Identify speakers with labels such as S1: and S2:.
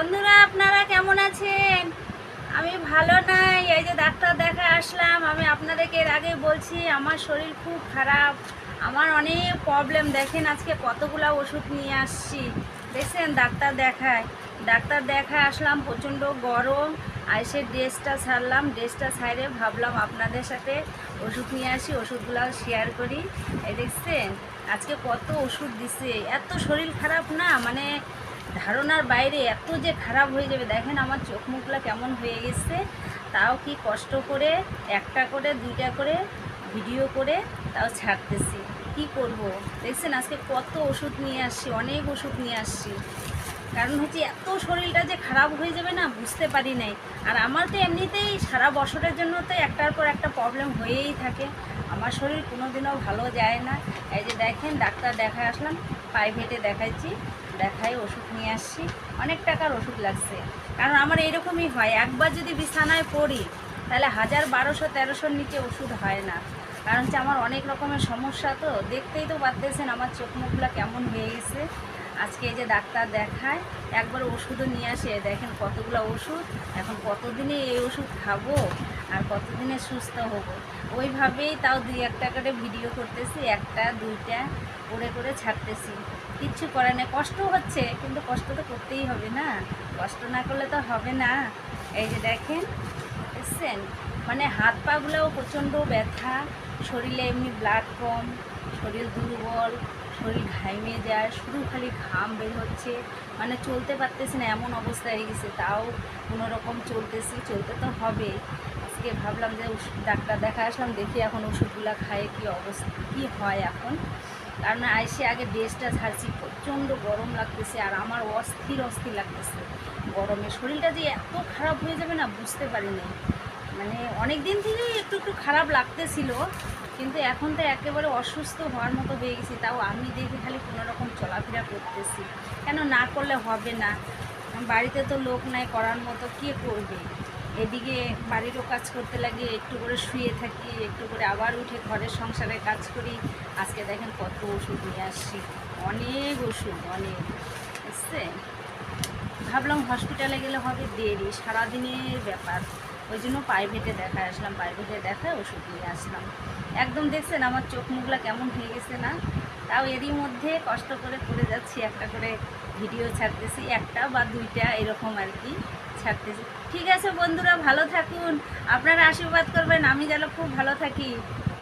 S1: বন্ধুরা, আপনারা কেমন আছেন? আমি ভালো নাই, এই যে ডাক্তার দেখা আসলাম। আমি আপনাদেরকে এর আগে বলছি, আমার শরীর খুব খারাপ। আমার অনেক প্রবলেম দেখেন আজকে কতগুলা ওষুধ নিয়ে আসছি। দেখছেন, ডাক্তার দেখায়। ডাক্তার দেখা আসলাম, প্রচণ্ড গরম। আর সে ড্রেসটা ছাড়লাম। ড্রেসটা ছাড়ে ভাবলাম আপনাদের সাথে ওষুধ নিয়ে আসি, ওষুধগুলো শেয়ার করি। এই দেখছেন, আজকে কত ওষুধ দিছে। এত শরীর খারাপ না মানে ধারণার বাইরে এত যে খারাপ হয়ে যাবে, দেখেন আমার চোখ মুখগুলো কেমন হয়ে গেছে। তাও কি কষ্ট করে একটা করে, দুইটা করে ভিডিও করে তাও ছাড়তেছি। কি করব? দেখছেন আজকে কত ওষুধ নিয়ে আসছি, অনেক ওষুধ নিয়ে আসছি। কারণ হচ্ছে এত শরীরটা যে খারাপ হয়ে যাবে না, বুঝতে পারি নাই। আর আমার তো এমনিতেই সারা বছরের জন্য তো একটার পর একটা প্রবলেম হয়েই থাকে। আমার শরীর কোনোদিনও ভালো যায় না। এই যে দেখেন, ডাক্তার দেখা আসলাম প্রাইভেটে দেখাইছি। দেখাই, ওষুধ নিয়ে আসছি অনেক টাকার ওষুধ লাগছে। কারণ আমার এরকমই হয়, একবার যদি বিছানায় পড়ি, তাহলে হাজার বারোশো, তেরোশোর নিচে ওষুধ হয় না। কারণ হচ্ছে আমার অনেক রকমের সমস্যা তো, দেখতেই তো পারতেছেন আমার চোখ মুখগুলো কেমন হয়ে গেছে। আজকে এই যে ডাক্তার দেখায়, একবার ওষুধও নিয়ে আসে দেখেন কতগুলো ওষুধ, এখন কতদিনে এই ওষুধ খাব আর কতদিনে সুস্থ হব। ওইভাবেই তাও দুই একটা করে ভিডিও করতেছি, একটা, দুইটা, করে করে ছাড়তেছি। কিচ্ছু করে না কষ্ট হচ্ছে, কিন্তু কষ্ট তো করতেই হবে না। কষ্ট না করলে তো হবে না। এই যে দেখেন, বুঝছেন? মানে হাত পাগুলোও প্রচণ্ড ব্যথা। শরীরে এমনি ব্লাড কম, শরীর দুর্বল, শরীর ঘাইমে যায়, শুধু খালি ঘাম বের হচ্ছে। মানে চলতে পারতেছি না, এমন অবস্থা হয়ে গেছে। তাও কোনো রকম চলতেছি, চলতে তো হবে। আজকে ভাবলাম যে ডাক্তার দেখা আসলাম, দেখি এখন ওষুধগুলো খায় কি অবস্থা, কি হয় এখন। কারণ আইসে আগে ড্রেসটা ছাড়ছি প্রচণ্ড গরম লাগতেছে আর আমার অস্থির অস্থির লাগতেছে। গরমে শরীরটা যে এত খারাপ হয়ে যাবে না বুঝতে পারিনি। মানে অনেক দিন থেকেই একটু একটু খারাপ লাগতেছিল, কিন্তু এখন তো একেবারে অসুস্থ হওয়ার মতো হয়ে গেছি, তাও আমি দেখি খালি কোনো রকম চলাফেরা করতেছি। কেন না করলে হবে না? বাড়িতে তো লোক নাই, করার মতো কে করবে? এদিকে বাড়িরও কাজ করতে লাগে, একটু করে শুয়ে থাকি, একটু করে আবার উঠে ঘরের সংসারে কাজ করি। আজকে দেখেন কত ওষুধ নিয়ে আসছি। অনেক ওষুধ, অনেক, বুঝছে? ভাবলাম হসপিটালে গেলে হবে দেরি, সারাদিনের ব্যাপার। ওই জন্য প্রাইভেটে দেখা আসলাম প্রাইভেটে দেখা ওষুধ নিয়ে আসলাম। একদম দেখছেন আমার চোখ মুখগুলো কেমন হয়ে গেছে না? তাও এরই মধ্যে কষ্ট করে করে যাচ্ছি, একটা করে ভিডিও ছাড়তেছি, একটা বা দুইটা এরকম আর কি ছাড়তেছি। ঠিক আছে বন্ধুরা, ভালো থাকুন। আপনারা আশীর্বাদ করবেন, আমি যেন খুব ভালো থাকি।